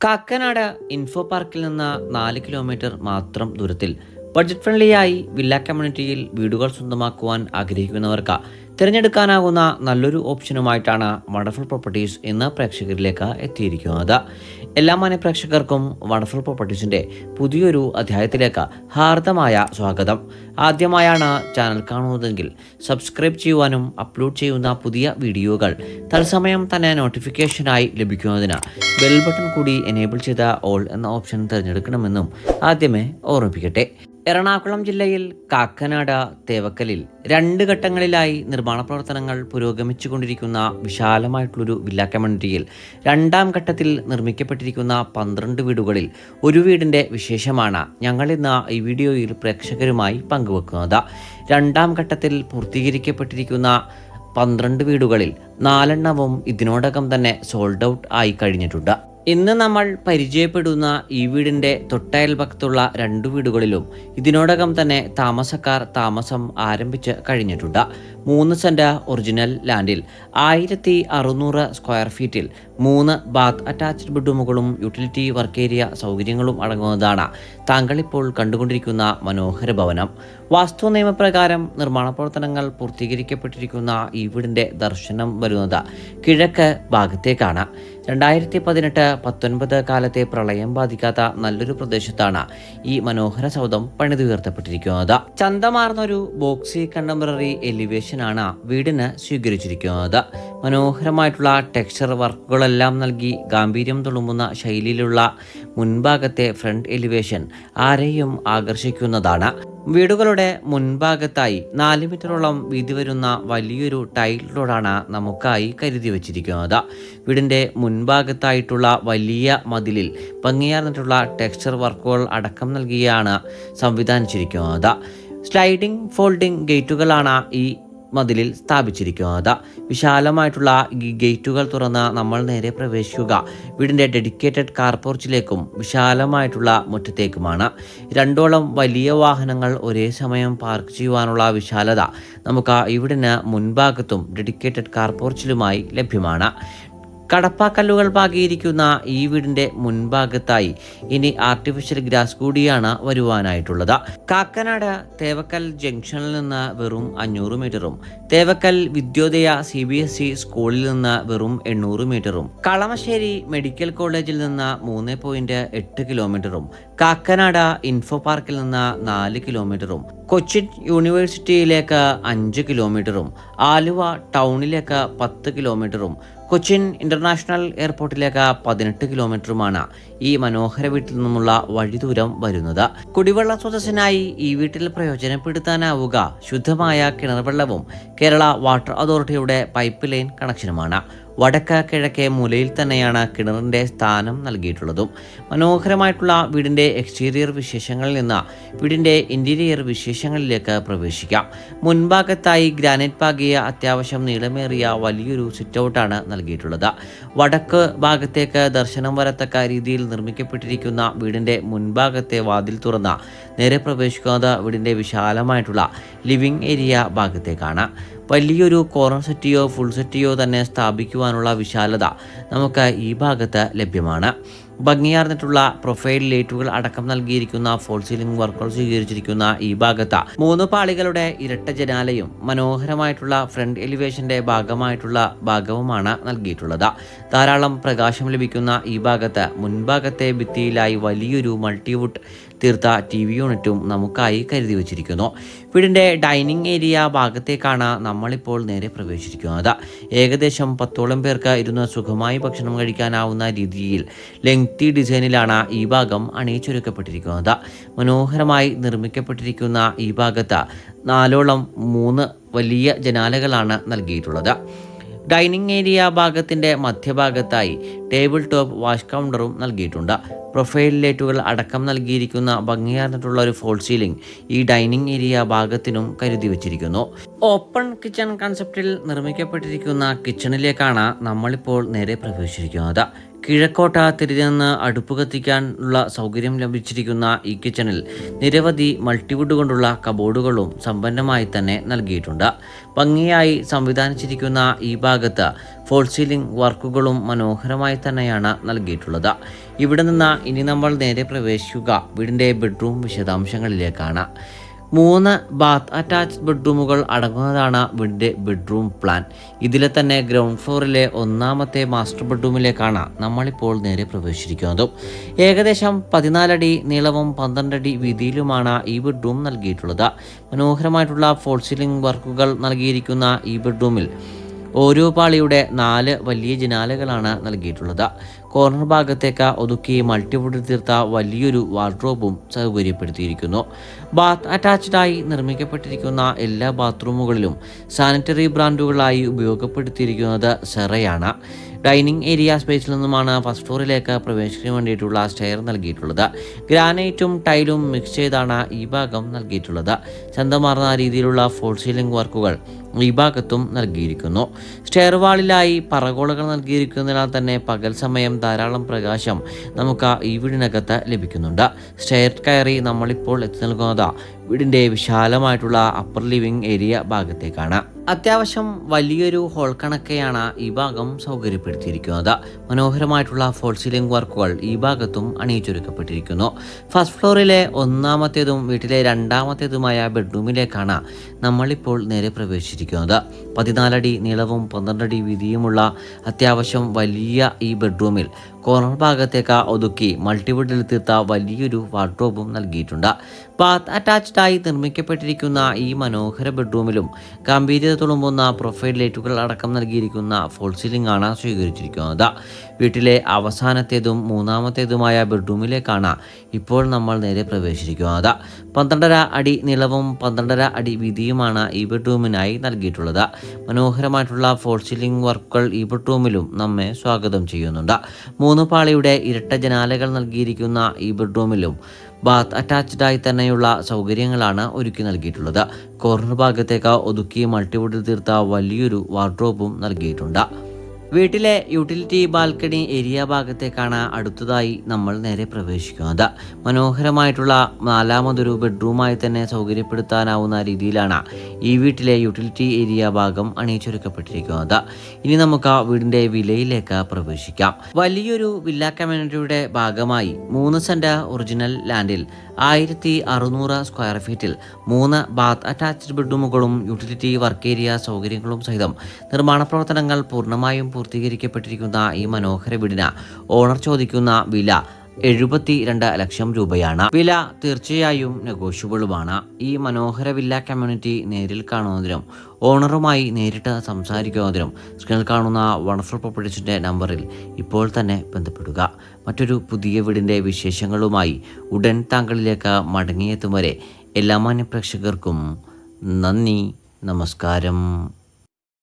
Kakkanad info പാർക്കിൽ നിന്ന് നാല് കിലോമീറ്റർ മാത്രം ദൂരത്തിൽ ബഡ്ജറ്റ് ഫ്രണ്ട്ലിയായി വില്ല കമ്മ്യൂണിറ്റിയിൽ വീടുകൾ സ്വന്തമാക്കുവാൻ ആഗ്രഹിക്കുന്നവർക്ക് തിരഞ്ഞെടുക്കാനാകുന്ന നല്ലൊരു ഓപ്ഷനുമായിട്ടാണ് വണ്ടർഫുൾ പ്രോപ്പർട്ടീസ് ഇന്ന് പ്രേക്ഷകരിലേക്ക് എത്തിയിരിക്കുന്നത്. എല്ലാ മാന്യ പ്രേക്ഷകർക്കും വണ്ടർഫുൾ പ്രോപ്പർട്ടീസിന്റെ പുതിയൊരു അധ്യായത്തിലേക്ക് ഹാർദമായ സ്വാഗതം. ആദ്യമായാണ് ചാനൽ കാണുന്നതെങ്കിൽ സബ്സ്ക്രൈബ് ചെയ്യുവാനും അപ്ലോഡ് ചെയ്യുന്ന പുതിയ വീഡിയോകൾ തത്സമയം തന്നെ നോട്ടിഫിക്കേഷനായി ലഭിക്കുന്നതിന് ബെൽ ബട്ടൺ കൂടി എനേബിൾ ചെയ്ത ഓൾ എന്ന ഓപ്ഷൻ തിരഞ്ഞെടുക്കണമെന്നും ആദ്യമേ ഓർമ്മിപ്പിക്കട്ടെ. എറണാകുളം ജില്ലയിൽ കാക്കനാട് തേവക്കലിൽ രണ്ട് ഘട്ടങ്ങളിലായി നിർമ്മാണ പ്രവർത്തനങ്ങൾ പുരോഗമിച്ചുകൊണ്ടിരിക്കുന്ന വിശാലമായിട്ടുള്ളൊരു വില്ല കമ്മ്യൂണിറ്റിയിൽ രണ്ടാം ഘട്ടത്തിൽ നിർമ്മിക്കപ്പെട്ടിരിക്കുന്ന പന്ത്രണ്ട് വീടുകളിൽ ഒരു വീടിന്റെ വിശേഷമാണ് ഞങ്ങൾ ഇന്ന് ഈ വീഡിയോയിൽ പ്രേക്ഷകരുമായി പങ്കുവെക്കുന്നത്. രണ്ടാം ഘട്ടത്തിൽ പൂർത്തീകരിക്കപ്പെട്ടിരിക്കുന്ന പന്ത്രണ്ട് വീടുകളിൽ നാലെണ്ണവും ഇതിനോടകം തന്നെ സോൾഡ് ഔട്ട് ആയി കഴിഞ്ഞിട്ടുണ്ട്. ഇന്ന് നമ്മൾ പരിചയപ്പെടുന്ന ഈ വീടിന്റെ തൊട്ടയൽപക്കത്തുള്ള രണ്ടു വീടുകളിലും ഇതിനോടകം തന്നെ താമസക്കാർ താമസം ആരംഭിച്ച് കഴിഞ്ഞിട്ടുണ്ട്. മൂന്ന് സെന്റ് ഒറിജിനൽ ലാൻഡിൽ ആയിരത്തി അറുന്നൂറ് സ്ക്വയർ ഫീറ്റിൽ മൂന്ന് ബാത്ത് അറ്റാച്ച്ഡ് ബെഡ്റൂമുകളും യൂട്ടിലിറ്റി വർക്ക് ഏരിയ സൗകര്യങ്ങളും അടങ്ങുന്നതാണ് താങ്കളിപ്പോൾ കണ്ടുകൊണ്ടിരിക്കുന്ന മനോഹര ഭവനം. വാസ്തു നിയമപ്രകാരം നിർമ്മാണ പ്രവർത്തനങ്ങൾ പൂർത്തീകരിക്കപ്പെട്ടിരിക്കുന്ന ഈ വീടിന്റെ ദർശനം വരുന്നത് കിഴക്ക് ഭാഗത്തേക്കാണ്. രണ്ടായിരത്തി പതിനെട്ട് പത്തൊൻപത് കാലത്തെ പ്രളയം ബാധിക്കാത്ത നല്ലൊരു പ്രദേശത്താണ് ഈ മനോഹര സൗധം പണിതുയർത്തപ്പെട്ടിരിക്കുന്നത്. ചന്തമാർന്നൊരു ബോക്സി കണ്ടംപററി എലിവേഷനാണ് വീടിന് സ്വീകരിച്ചിരിക്കുന്നത്. മനോഹരമായിട്ടുള്ള ടെക്സ്ചർ വർക്കുകളെല്ലാം നൽകി ഗാംഭീര്യം തുളുമ്പുന്ന ശൈലിയിലുള്ള മുൻഭാഗത്തെ ഫ്രണ്ട് എലിവേഷൻ ആരെയും ആകർഷിക്കുന്നതാണ്. വീടുകളുടെ മുൻഭാഗത്തായി നാല് മീറ്ററോളം വീതി വരുന്ന വലിയൊരു ടൈൽ റോഡാണ് നമുക്കായി കരുതി വച്ചിരിക്കുന്നത്. വീടിന്റെ മുൻഭാഗത്തായിട്ടുള്ള വലിയ മതിലിൽ ഭംഗിയാർന്നിട്ടുള്ള ടെക്സ്ചർ വർക്കുകൾ അടക്കം നൽകിയാണ് സംവിധാനിച്ചിരിക്കുന്നത്. സ്ലൈഡിംഗ് ഫോൾഡിംഗ് ഗേറ്റുകളാണ് ഈ മതിലിൽ സ്ഥാപിച്ചിരിക്കുന്നത് വിശാലമായിട്ടുള്ള ഗേറ്റുകൾ തുറന്ന് നമ്മൾ നേരെ പ്രവേശിക്കുക. വീടിന്റെ ഡെഡിക്കേറ്റഡ് കാർ പോർച്ചിലേക്കും വിശാലമായിട്ടുള്ള മുറ്റത്തേക്കുമാണ്. രണ്ടോളം വലിയ വാഹനങ്ങൾ ഒരേ സമയം പാർക്ക് ചെയ്യുവാനുള്ള വിശാലത നമുക്ക് ഇവിടിന് മുൻഭാഗത്തും ഡെഡിക്കേറ്റഡ് കാർ പോർച്ചിലുമായി ലഭ്യമാണ്. കടപ്പാക്കല്ലുകൾ പാകിയിരിക്കുന്ന ഈ വീടിന്റെ മുൻഭാഗത്തായി ഇനി ആർട്ടിഫിഷ്യൽ ഗ്രാസ് കൂടിയാണ് വരുവാനായിട്ടുള്ളത്. കാക്കനാട് തേവക്കൽ ജംഗ്ഷനിൽ നിന്ന് വെറും അഞ്ഞൂറ് മീറ്ററും Thevakkal Vidyodaya C B S E സ്കൂളിൽ നിന്ന് വെറും എണ്ണൂറ് മീറ്ററും കളമശ്ശേരി മെഡിക്കൽ കോളേജിൽ നിന്ന് മൂന്ന് പോയിന്റ് എട്ട് കിലോമീറ്ററും കാക്കനാട് ഇൻഫോ പാർക്കിൽ നിന്ന് നാല് കിലോമീറ്ററും കൊച്ചിൻ യൂണിവേഴ്സിറ്റിയിലേക്ക് അഞ്ച് കിലോമീറ്ററും ആലുവ ടൗണിലേക്ക് പത്ത് കിലോമീറ്ററും കൊച്ചിൻ ഇന്റർനാഷണൽ എയർപോർട്ടിലേക്ക് പതിനെട്ട് കിലോമീറ്ററുമാണ് ഈ മനോഹര വീട്ടിൽ നിന്നുമുള്ള വഴി ദൂരം വരുന്നത്. കുടിവെള്ള സ്രോതസ്സിനായി ഈ വീട്ടിൽ പ്രയോജനപ്പെടുത്താനാവുക. ശുദ്ധമായ കിണർവെള്ളവും കേരള വാട്ടർ അതോറിറ്റിയുടെ പൈപ്പ് ലൈൻ കണക്ഷനുമാണ്. വടക്ക് കിഴക്കേ മൂലയിൽ തന്നെയാണ് കിണറിന്റെ സ്ഥാനം നൽകിയിട്ടുള്ളതും. മനോഹരമായിട്ടുള്ള വീടിന്റെ എക്സ്റ്റീരിയർ വിശേഷങ്ങളിൽ നിന്ന് വീടിന്റെ ഇന്റീരിയർ വിശേഷങ്ങളിലേക്ക് പ്രവേശിക്കാം. മുൻഭാഗത്തായി ഗ്രാനൈറ്റ് പാകിയ അത്യാവശ്യം നീളമേറിയ വലിയൊരു സിറ്റ് ഔട്ടാണ് നൽകിയിട്ടുള്ളത്. വടക്ക് ഭാഗത്തേക്ക് ദർശനം വരത്തക്ക രീതിയിൽ നിർമ്മിക്കപ്പെട്ടിരിക്കുന്ന വീടിന്റെ മുൻഭാഗത്തെ വാതിൽ തുറന്ന നേരെ പ്രവേശിക്കുന്നത് വീടിന്റെ വിശാലമായിട്ടുള്ള ലിവിംഗ് ഏരിയ ഭാഗത്തേക്കാണ്. വലിയൊരു കോർണർ സെറ്റിയോ ഫുൾ സെറ്റിയോ തന്നെ സ്ഥാപിക്കുവാനുള്ള വിശാലത നമുക്ക് ഈ ഭാഗത്ത് ലഭ്യമാണ്. ഭംഗിയാർന്നിട്ടുള്ള പ്രൊഫൈൽ ലൈറ്റുകൾ അടക്കം നൽകിയിരിക്കുന്ന ഫോൾ സീലിംഗ് വർക്കുകൾ സ്വീകരിച്ചിരിക്കുന്ന ഈ ഭാഗത്ത് മൂന്ന് പാളികളുടെ ഇരട്ട ജനാലയും മനോഹരമായിട്ടുള്ള ഫ്രണ്ട് എലിവേഷന്റെ ഭാഗമായിട്ടുള്ള ഭാഗവുമാണ് നൽകിയിട്ടുള്ളത്. ധാരാളം പ്രകാശം ലഭിക്കുന്ന ഈ ഭാഗത്ത് മുൻഭാഗത്തെ ഭിത്തിയിലായി വലിയൊരു മൾട്ടിവുഡ് തീർത്ത ടി വി യൂണിറ്റും നമുക്കായി കരുതി വച്ചിരിക്കുന്നു. വീടിന്റെ ഡൈനിങ് ഏരിയ ഭാഗത്തേക്കാണ് നമ്മളിപ്പോൾ നേരെ പ്രവേശിച്ചിരിക്കുന്നത്. ഏകദേശം പത്തോളം പേർക്ക് ഇരുന്ന് സുഖമായി ഭക്ഷണം കഴിക്കാനാവുന്ന രീതിയിൽ ലെങ്തി ഡിസൈനിലാണ് ഈ ഭാഗം അണിയിച്ചൊരുക്കപ്പെട്ടിരിക്കുന്നത്. മനോഹരമായി നിർമ്മിക്കപ്പെട്ടിരിക്കുന്ന ഈ ഭാഗത്ത് നാലോളം മൂന്ന് വലിയ ജനാലകളാണ് നൽകിയിട്ടുള്ളത്. ഡൈനിങ് ഏരിയ ഭാഗത്തിന്റെ മധ്യഭാഗത്തായി ടേബിൾ ടോപ്പ് വാഷ് കൗണ്ടറും നൽകിയിട്ടുണ്ട്. പ്രൊഫൈൽ ലൈറ്റുകൾ അടക്കം നൽകിയിരിക്കുന്ന ഭംഗിയാർന്നിട്ടുള്ള ഒരു ഫോൾ സീലിംഗ് ഈ ഡൈനിങ് ഏരിയ ഭാഗത്തിനും കരുതി വച്ചിരിക്കുന്നു. ഓപ്പൺ കിച്ചൺ കൺസെപ്റ്റിൽ നിർമ്മിക്കപ്പെട്ടിരിക്കുന്ന കിച്ചണിലേക്കാണ് നമ്മളിപ്പോൾ നേരെ പ്രവേശിച്ചിരിക്കുന്നത്. കിഴക്കോട്ട തിരിഞ്ഞെന്ന് അടുപ്പ് കത്തിക്കാനുള്ള സൗകര്യം ലഭിച്ചിരിക്കുന്ന ഈ കിച്ചണിൽ നിരവധി മൾട്ടിവുഡ് കൊണ്ടുള്ള കബോർഡുകളും സമ്പന്നമായി തന്നെ നൽകിയിട്ടുണ്ട്. ഭംഗിയായി സംവിധാനിച്ചിരിക്കുന്ന ഈ ഭാഗത്ത് ഫോൾ സീലിംഗ് വർക്കുകളും മനോഹരമായി തന്നെയാണ് നൽകിയിട്ടുള്ളത്. ഇവിടെ നിന്ന് ഇനി നമ്മൾ നേരെ പ്രവേശിക്കുക. വീടിന്റെ ബെഡ്റൂം വിശദാംശങ്ങളിലേക്കാണ്. മൂന്ന് ബാത്ത് അറ്റാച്ച്ഡ് ബെഡ്റൂമുകൾ അടങ്ങുന്നതാണ് വീടിന്റെ ബെഡ്റൂം പ്ലാൻ. ഇതിലെ തന്നെ ഗ്രൗണ്ട് ഫ്ലോറിലെ ഒന്നാമത്തെ മാസ്റ്റർ ബെഡ്റൂമിലേക്കാണ് നമ്മളിപ്പോൾ നേരെ പ്രവേശിച്ചിരിക്കുന്നത്. ഏകദേശം പതിനാലടി നീളവും പന്ത്രണ്ടടി വീതിയിലുമാണ് ഈ ബെഡ്റൂം നൽകിയിട്ടുള്ളത്. മനോഹരമായിട്ടുള്ള ഫോൾ സീലിംഗ് വർക്കുകൾ നൽകിയിരിക്കുന്ന ഈ ബെഡ്റൂമിൽ ഓരോ പാളിയുടെ നാല് വലിയ ജനാലകളാണ് നൽകിയിട്ടുള്ളത്. കോർണർ ഭാഗത്തേക്ക് ഒതുക്കി മൾട്ടിവുഡ് തീർത്ത വലിയൊരു വാർഡ്രോബും സൗകര്യപ്പെടുത്തിയിരിക്കുന്നു. ബാത്ത് അറ്റാച്ച്ഡായി നിർമ്മിക്കപ്പെട്ടിരിക്കുന്ന എല്ലാ ബാത്റൂമുകളിലും സാനിറ്ററി ബ്രാൻഡുകളായി ഉപയോഗപ്പെടുത്തിയിരിക്കുന്നത് സെറയാണ്. ഡൈനിങ് ഏരിയ സ്പേസിൽ നിന്നുമാണ് ഫസ്റ്റ് ഫ്ലോറിലേക്ക് പ്രവേശിക്കാൻ വേണ്ടിയിട്ടുള്ള സ്റ്റെയർ നൽകിയിട്ടുള്ളത്. ഗ്രാനൈറ്റും ടൈലും മിക്സ് ചെയ്താണ് ഈ ഭാഗം നൽകിയിട്ടുള്ളത്. ചന്തമാർന്ന രീതിയിലുള്ള ഫോൾ സീലിംഗ് വർക്കുകൾ ഈ ഭാഗത്തും നൽകിയിരിക്കുന്നു. സ്റ്റെയർവാളിലായി പറകോളകൾ നൽകിയിരിക്കുന്നതിനാൽ തന്നെ പകൽ സമയം ധാരാളം പ്രകാശം നമുക്ക് ഈ വീടിനകത്ത് ലഭിക്കുന്നുണ്ട്. സ്റ്റെയർ കയറി നമ്മളിപ്പോൾ എത്തി നൽകുന്നത് വീടിന്റെ വിശാലമായിട്ടുള്ള അപ്പർ ലിവിംഗ് ഏരിയ ഭാഗത്തേക്കാണ്. അത്യാവശ്യം വലിയൊരു ഹോൾ കണക്കെയാണ് ഈ ഭാഗം സൗകര്യപ്പെടുത്തിയിരിക്കുന്നത്. മനോഹരമായിട്ടുള്ള ഫോൾ സീലിംഗ് വർക്കുകൾ ഈ ഭാഗത്തും അണിയിച്ചൊരുക്കപ്പെട്ടിരിക്കുന്നു. ഫസ്റ്റ് ഫ്ലോറിലെ ഒന്നാമത്തേതും വീട്ടിലെ രണ്ടാമത്തേതുമായ ബെഡ്റൂമിലേക്കാണ് നമ്മളിപ്പോൾ നേരെ പ്രവേശിച്ചിരിക്കുന്നത്. പതിനാലടി നീളവും പന്ത്രണ്ടടി വീതിയുമുള്ള അത്യാവശ്യം വലിയ ഈ ബെഡ്റൂമിൽ കോർണർ ഭാഗത്തേക്ക് ഒതുക്കി മൾട്ടിവുഡിൽ തീർത്ത വലിയൊരു വാർഡ്രോബും നൽകിയിട്ടുണ്ട്. ബാത്ത് അറ്റാച്ച്ഡായി നിർമ്മിക്കപ്പെട്ടിരിക്കുന്ന ഈ മനോഹര ബെഡ്റൂമിലും ഗംഭീരത തുളുമ്പുന്ന പ്രൊഫൈൽ ലൈറ്റുകൾ അടക്കം നൽകിയിരിക്കുന്ന ഫോൾ സീലിംഗ് ആണ് സ്വീകരിച്ചിരിക്കുന്നത്. വീട്ടിലെ അവസാനത്തേതും മൂന്നാമത്തേതുമായ ബെഡ്റൂമിലേക്കാണ് ഇപ്പോൾ നമ്മൾ നേരെ പ്രവേശിക്കുന്നത് പന്ത്രണ്ടര അടി നീളവും പന്ത്രണ്ടര അടി വീതിയുമാണ് ഈ ബെഡ്റൂമിനായി നൽകിയിട്ടുള്ളത്. മനോഹരമായിട്ടുള്ള ഫോൾ സീലിംഗ് വർക്കുകൾ ഈ ബെഡ്റൂമിലും നമ്മെ സ്വാഗതം ചെയ്യുന്നുണ്ട്. മൂന്ന് പാളിയുടെ ഇരട്ട ജനാലകൾ നൽകിയിരിക്കുന്ന ഈ ബെഡ്റൂമിലും ബാത്ത് അറ്റാച്ച്ഡായി തന്നെയുള്ള സൗകര്യങ്ങളാണ് ഒരുക്കി നൽകിയിട്ടുള്ളത്. കോർണർ ഭാഗത്തേക്ക് ഒതുക്കി മൾട്ടിവുഡിൽ തീർത്ത വലിയൊരു വാർഡ്രോബും നൽകിയിട്ടുണ്ട്. വീട്ടിലെ യൂട്ടിലിറ്റി ബാൽക്കണി ഏരിയ ഭാഗത്തേക്കാണ് അടുത്തതായി നമ്മൾ നേരെ പ്രവേശിക്കുന്നത്. മനോഹരമായിട്ടുള്ള നാലാമതൊരു ബെഡ്റൂമായി തന്നെ സൗകര്യപ്പെടുത്താനാവുന്ന രീതിയിലാണ് ഈ വീട്ടിലെ യൂട്ടിലിറ്റി ഏരിയ ഭാഗം അണിയിച്ചൊരുക്കപ്പെട്ടിരിക്കുന്നത്. ഇനി നമുക്ക് വീടിന്റെ വിലയിലേക്ക് പ്രവേശിക്കാം. വലിയൊരു വില്ല കമ്മ്യൂണിറ്റിയുടെ ഭാഗമായി മൂന്ന് സെന്റ് ഒറിജിനൽ ലാൻഡിൽ ആയിരത്തി അറുന്നൂറ് സ്ക്വയർ ഫീറ്റിൽ മൂന്ന് ബാത്ത് അറ്റാച്ച്ഡ് ബെഡ്റൂമുകളും യൂട്ടിലിറ്റി വർക്ക് ഏരിയ സൗകര്യങ്ങളും സഹിതം നിർമ്മാണ പ്രവർത്തനങ്ങൾ പൂർണമായും പൂർത്തീകരിക്കപ്പെട്ടിരിക്കുന്ന ഈ മനോഹര വീടിന് ഓണർ ചോദിക്കുന്ന വില എഴുപത്തി രണ്ട് ലക്ഷം രൂപയാണ്. വില തീർച്ചയായും നെഗോഷ്യബിളുമാണ്. ഈ മനോഹര വില്ല കമ്മ്യൂണിറ്റി നേരിൽ കാണുന്നതിനും ഓണറുമായി നേരിട്ട് സംസാരിക്കുന്നതിനും സ്ക്രീനിൽ കാണുന്ന വണ്ടർഫുൾ പ്രോപ്പർട്ടീസിന്റെ നമ്പറിൽ ഇപ്പോൾ തന്നെ ബന്ധപ്പെടുക. മറ്റൊരു പുതിയ വീടിന്റെ വിശേഷങ്ങളുമായി ഉടൻ താങ്കളിലേക്ക് മടങ്ങിയെത്തും വരെ എല്ലാ മാന്യ പ്രേക്ഷകർക്കും നന്ദി നമസ്കാരം.